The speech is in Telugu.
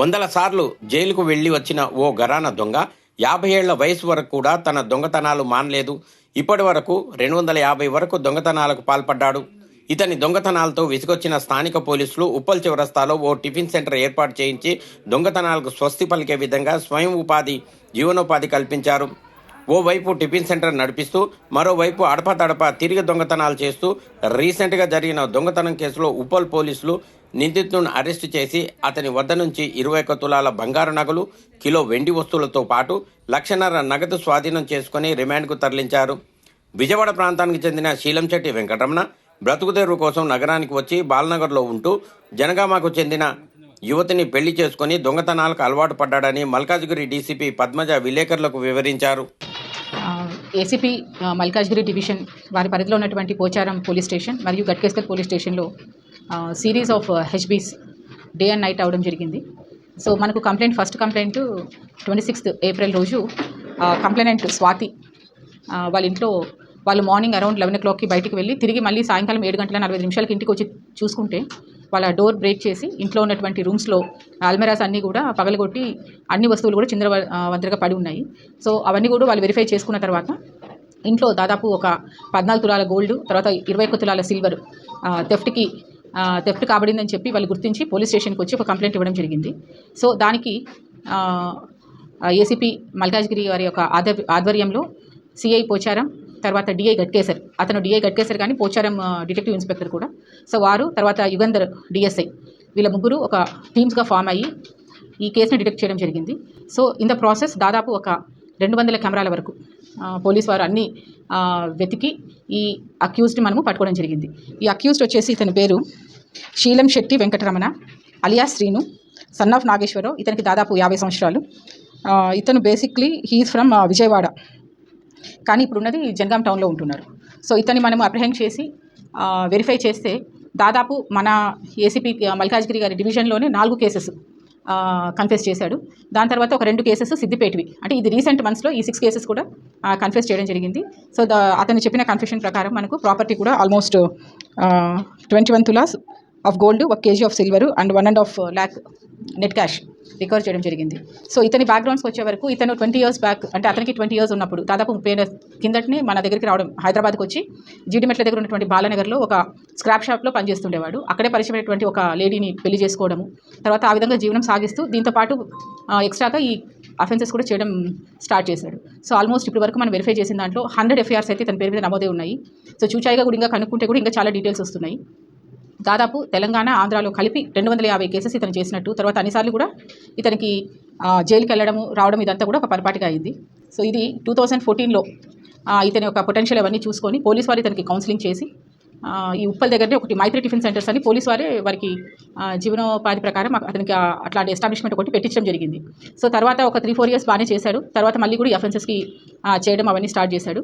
వందల సార్లు జైలుకు వెళ్ళి వచ్చిన ఓ గరాన దొంగ యాభై ఏళ్ళ వయసు వరకు కూడా తన దొంగతనాలు మానలేదు. ఇప్పటి వరకు రెండు వందల యాభై వరకు దొంగతనాలకు పాల్పడ్డాడు. ఇతని దొంగతనాలతో విసుగొచ్చిన స్థానిక పోలీసులు ఉప్పల్ చివరస్తాలో ఓ టిఫిన్ సెంటర్ ఏర్పాటు చేయించి దొంగతనాలకు స్వస్తి పలికే విధంగా స్వయం ఉపాధి జీవనోపాధి కల్పించారు. ఓవైపు టిఫిన్ సెంటర్ నడిపిస్తూ మరోవైపు అడపదడప తిరిగి దొంగతనాలు చేస్తూ రీసెంట్గా జరిగిన దొంగతనం కేసులో ఉప్పల్ పోలీసులు నిందితులను అరెస్టు చేసి అతని వద్ద నుంచి ఇరవై ఒక్క తులాల బంగారు నగలు కిలో వెండి వస్తువులతో పాటు లక్షన్నర నగదు స్వాధీనం చేసుకుని రిమాండ్కు తరలించారు. విజయవాడ ప్రాంతానికి చెందిన శీలంశెట్టి వెంకటరమణ బ్రతుకుదేరు కోసం నగరానికి వచ్చి బాలనగర్లో ఉంటూ జనగామకు చెందిన యువతిని పెళ్ళి చేసుకుని దొంగతనాలకు అలవాటు పడ్డాడని మల్కాజ్గిరి డీసీపీ పద్మజ విలేకరులకు వివరించారు. ఏసీపీ మల్కాజ్గిరి డివిజన్ వారి పరిధిలో ఉన్నటువంటి పోచారం పోలీస్ స్టేషన్ మరియు గట్కేస్కర్ పోలీస్ స్టేషన్లో series of HBs day and night అవడం జరిగింది. సో మనకు complaint first complaint twenty sixth April రోజు కంప్లైనెంట్ స్వాతి వాళ్ళ ఇంట్లో వాళ్ళు మార్నింగ్ అరౌండ్ లెవెన్ ఓ క్లాక్కి బయటికి వెళ్ళి తిరిగి మళ్ళీ సాయంకాలం ఏడు గంటల నలభై నిమిషాలకి ఇంటికి వచ్చి చూసుకుంటే వాళ్ళ డోర్ బ్రేక్ చేసి ఇంట్లో ఉన్నటువంటి రూమ్స్లో అల్మెరాస్ అన్నీ కూడా పగలగొట్టి అన్ని వస్తువులు కూడా చిందర వందరగా పడి ఉన్నాయి. సో అవన్నీ కూడా వాళ్ళు వెరిఫై చేసుకున్న తర్వాత ఇంట్లో దాదాపు ఒక పద్నాలుగు తులాల గోల్డ్ తర్వాత ఇరవై ఒక్క తులాల సిల్వర్ థెఫ్ట్కి థెఫ్ట్ కాబడిందని చెప్పి వాళ్ళు గుర్తించి పోలీస్ స్టేషన్కి వచ్చి ఒక కంప్లైంట్ ఇవ్వడం జరిగింది. సో దానికి ఏసీపీ మల్కాజ్గిరి వారి యొక్క ఆధ్వర్యంలో సిఐ పోచారం తర్వాత డిఐ గట్కేసర్ అతను డిఐ గట్కేసర్ కానీ పోచారం డిటెక్టివ్ ఇన్స్పెక్టర్ కూడా. సో వారు తర్వాత యుగంధర్ డిఎస్ఐ వీళ్ళ ముగ్గురు ఒక టీమ్స్గా ఫామ్ అయ్యి ఈ కేసుని డిటెక్ట్ చేయడం జరిగింది. సో ఇన్ ద ప్రాసెస్ దాదాపు ఒక రెండు వందల కెమెరాల వరకు పోలీస్ వారు అన్ని వెతికి ఈ అక్యూజ్డ్ని మనము పట్టుకోవడం జరిగింది. ఈ అక్యూజ్డ్ వచ్చేసి ఇతని పేరు Seelam Shetty Venkataramana alias Srinu son of Nageswararao. ఇతనికి దాదాపు యాభై సంవత్సరాలు. ఇతను బేసిక్లీ హీఈస్ ఫ్రమ్ విజయవాడ. కానీ ఇప్పుడు ఉన్నది జనగాం టౌన్లో ఉంటున్నారు. సో ఇతన్ని మనం అప్రహెండ్ చేసి వెరిఫై చేస్తే దాదాపు మన ఏసీపీ మల్కాజ్గిరి గారి డివిజన్లోనే నాలుగు కేసెస్ కన్ఫెస్ చేశాడు. దాని తర్వాత ఒక రెండు కేసెస్ సిద్దిపేటవి. అంటే ఇది రీసెంట్ మంత్స్లో ఈ సిక్స్ కేసెస్ కూడా కన్ఫెస్ చేయడం జరిగింది. సో ద అతను చెప్పిన కన్ఫెషన్ ప్రకారం మనకు ప్రాపర్టీ కూడా almost twenty one tolas of gold ఒక KG of silver and one and half lakh net cash recover చేయడం జరిగింది. సో ఇతని బ్యాక్గ్రౌండ్స్కి వచ్చే వరకు ఇతను ట్వంటీ ఇయర్స్ బ్యాక్ అంటే అతనికి ట్వంటీ ఇయర్స్ ఉన్నప్పుడు దాదాపు ముప్పై ఏళ్ళ కిందటనే మన దగ్గరికి రావడం హైదరాబాద్కి వచ్చి జీడిమెట్ల దగ్గర ఉన్నటువంటి బాలనగర్లో ఒక స్క్రాప్ షాప్లో పనిచేస్తుండేవాడు. అక్కడే పరిచయమైనటువంటి ఒక లేడీని పెళ్ళి చేసుకోవడము తర్వాత ఆ విధంగా జీవనం సాగిస్తూ దీంతో పాటు ఎక్స్ట్రాగా ఈ అఫెన్సెస్ కూడా చేయడం స్టార్ట్ చేశాడు. సో ఆల్మోస్ట్ ఇప్పటి వరకు మనం వెరిఫై చేసిన దాంట్లో హండ్రెడ్ ఎఫ్ఐఆర్స్ అయితే తన పేరు మీద నమోదే ఉన్నాయి. సో చూచాయిగా కూడా ఇంకా కనుక్కుంటే కూడా ఇంకా చాలా డీటెయిల్స్ వస్తున్నాయి. దాదాపు తెలంగాణ ఆంధ్రాలో కలిపి రెండు వందల యాభై కేసెస్ ఇతను చేసినట్టు తర్వాత అన్నిసార్లు కూడా ఇతనికి జైలుకి వెళ్ళడము రావడం ఇదంతా కూడా ఒక పొరపాటుగా అయింది. సో ఇది టూ థౌజండ్ ఫోర్టీన్లో ఇతని యొక్క పొటెన్షియల్ అవన్నీ చూసుకొని పోలీస్ వారు ఇతనికి కౌన్సిలింగ్ చేసి ఈ ఉప్పల్ దగ్గరనే ఒకటి మైత్రి టిఫిన్ సెంటర్స్ అని పోలీస్ వారే వారికి జీవనోపాధి ప్రకారం అతనికి అట్లాంటి ఎస్టాబ్లిష్మెంట్ ఒకటి పెట్టించడం జరిగింది. సో తర్వాత ఒక త్రీ ఫోర్ ఇయర్స్ బాగానే చేశాడు. తర్వాత మళ్ళీ కూడా ఈ అఫెన్సెస్కి చేయడం అవన్నీ స్టార్ట్ చేశాడు.